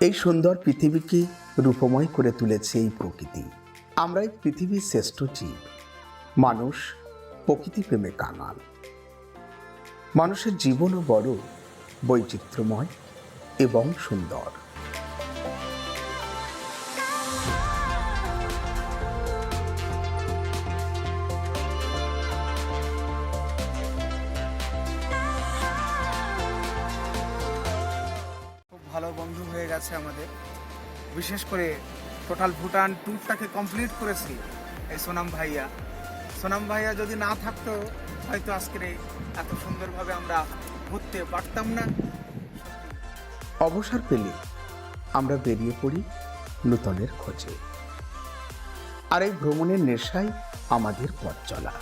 এই সুন্দর পৃথিবীকে রূপময় করে তুলেছে এই প্রকৃতি। আমরা এই পৃথিবীর শ্রেষ্ঠ জীব। মানুষ প্রকৃতি প্রেমে কাঙাল। মানুষের জীবনও বড়, বৈচিত্র্যময় এবং সুন্দর। গেছে আমাদের। বিশেষ করে টোটাল ভুটান ট্যুরটাকে কমপ্লিট করেছি এই সোনাম ভাইয়া। সোনাম ভাইয়া যদি না থাকতো, হয়তো আজকের এত সুন্দরভাবে আমরা ঘুরতে পারতাম না। অবসর পেলে আমরা বেরিয়ে পড়ি নূতনের খোঁজে। আর এই ভ্রমণের নেশাই আমাদের পথ চলা।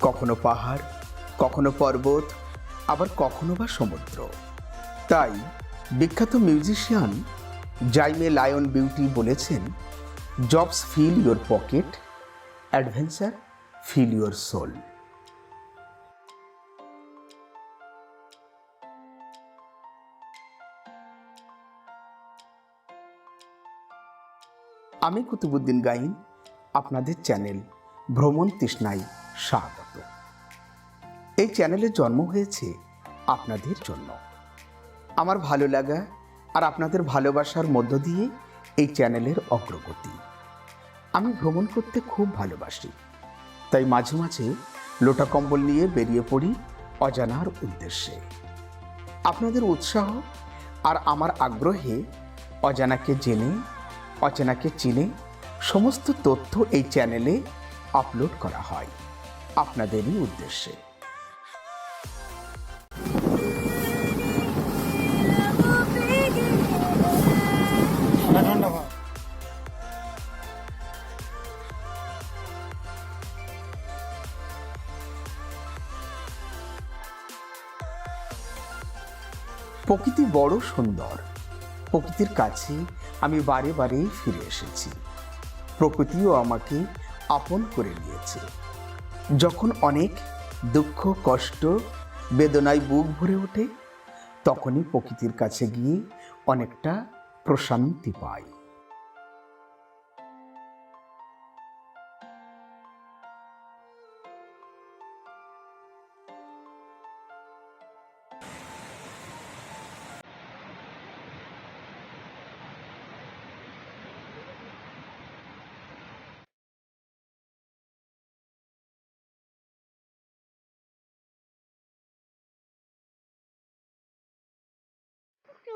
কখনো পাহাড়, কখনো পর্বত, আবার কখনো বা সমুদ্র। তাই বিখ্যাত মিউজিশিয়ান জাইমে লায়ন বিউটি বলেছেন jobs fill your pocket adventure fill your soul আমি কুতুবুদ্দিন গাইন, আপনাদের চ্যানেল ভ্রমণ তৃষ্ণায় স্বাগত। এই চ্যানেলের জন্ম হয়েছে আপনাদের জন্য। আমার ভালো লাগা আর আপনাদের ভালোবাসার মধ্য দিয়ে এই চ্যানেলের অগ্রগতি। আমি ভ্রমণ করতে খুব ভালোবাসি, তাই মাঝে মাঝে লোটা কম্বল নিয়ে বেরিয়ে পড়ি অজানার উদ্দেশ্যে। আপনাদের উৎসাহ আর আমার আগ্রহে অজানাকে জেনে অচেনাকে চিনে সমস্ত তথ্য এই চ্যানেলে আপলোড করা হয়। আপনাদেরই উদ্দেশ্যে। প্রকৃতি বড় সুন্দর। প্রকৃতির কাছে আমি বারে বারে ফিরে এসেছি। প্রকৃতিও আমাকে আপন করে নিয়েছে। যখন অনেক দুঃখ, কষ্ট, বেদনায় বুক ভরে ওঠে, তখনই প্রকৃতির কাছে গিয়ে অনেকটা প্রশান্তি পাই।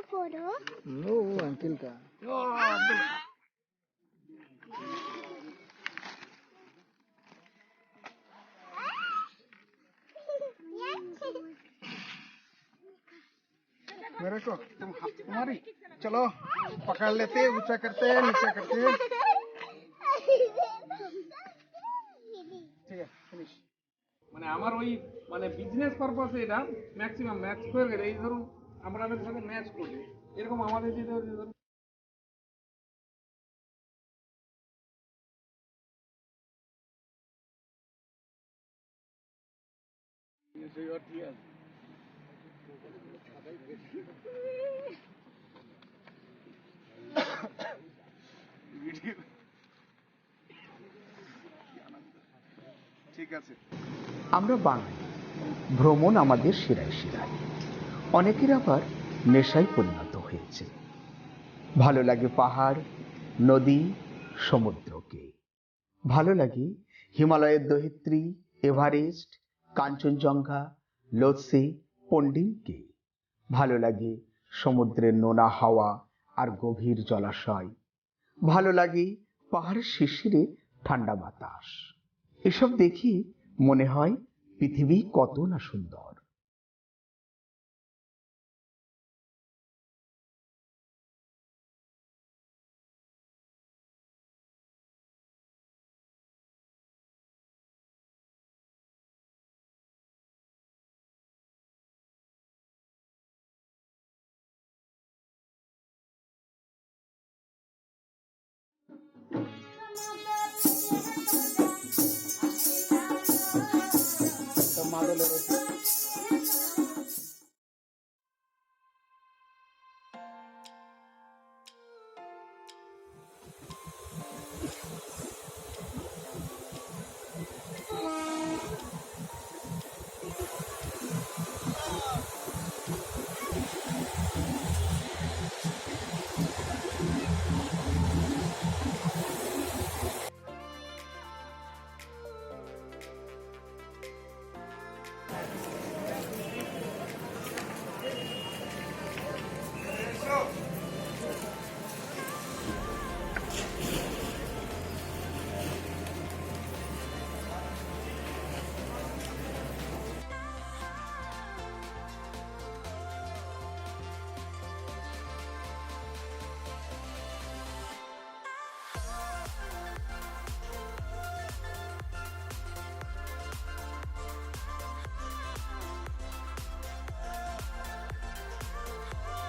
फोटो नो अंकिल का मेरे को तुम तुम्हारी चलो पकड़ लेते ऊंचा करते नीचा करते ठीक है फिनिश মানে আমার ওই মানে বিজনেস পারপাসে এটা ম্যাক্সিমাম ম্যাচ করে গেলে এই ধরুন আমাদের সাথে ম্যাচ করবে এরকম আমাদের যে ঠিক আছে আমরা বাঙালি। ভ্রমণ আমাদের শিরায় শিরায় অনেকের আবার নেশায় পরিণত হয়েছে। ভালো লাগে পাহাড়, নদী, সমুদ্রকে। ভালো লাগে হিমালয়ের দহিত্রী, এভারেস্ট, কাঞ্চনজঙ্ঘা, লোৎসে পন্ডিংকে ভালো লাগে সমুদ্রের নোনা হাওয়া আর গভীর জলাশয়। ভালো লাগে পাহাড়ের শিশিরে ঠান্ডা বাতাস। এসব দেখি মনে হয় পৃথিবী কত না সুন্দর। Tomado el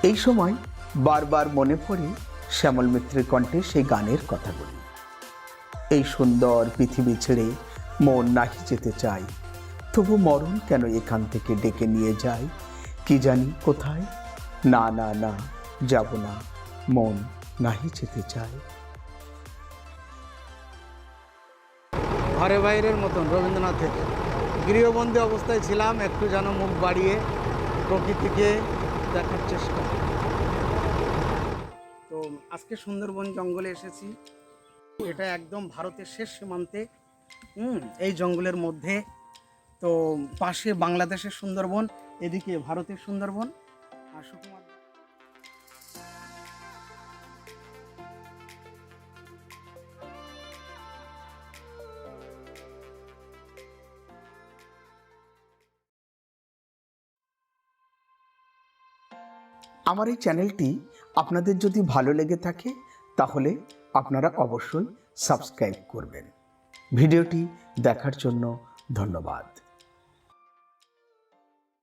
এই সময় বারবার মনে পড়ে শ্যামল মিত্রের কণ্ঠে সেই গানের কথাগুলি। এই সুন্দর পৃথিবী ছেড়ে মন নাহি যেতে চাই তবু মরণ কেন এখান থেকে ডেকে নিয়ে যায়? কি জানি কোথায়? না না না, যাব না, মন নাহি যেতে চায়। ঘরে বাইরের মতন রবীন্দ্রনাথের গৃহবন্দী অবস্থায় ছিলাম, একটু যেন মুখ বাড়িয়ে প্রকৃতিকে দেখার চেষ্টা। তো আজকে সুন্দরবন জঙ্গলে এসেছি। এটা একদম ভারতের শেষ সীমান্তে, হুম, এই জঙ্গলের মধ্যে। তো পাশে বাংলাদেশের সুন্দরবন, এদিকে ভারতের সুন্দরবন। আর সুকুমার আমার এই চ্যানেলটি আপনাদের যদি ভালো লেগে থাকে, তাহলে আপনারা অবশ্যই সাবস্ক্রাইব করবেন। ভিডিওটি দেখার জন্য ধন্যবাদ।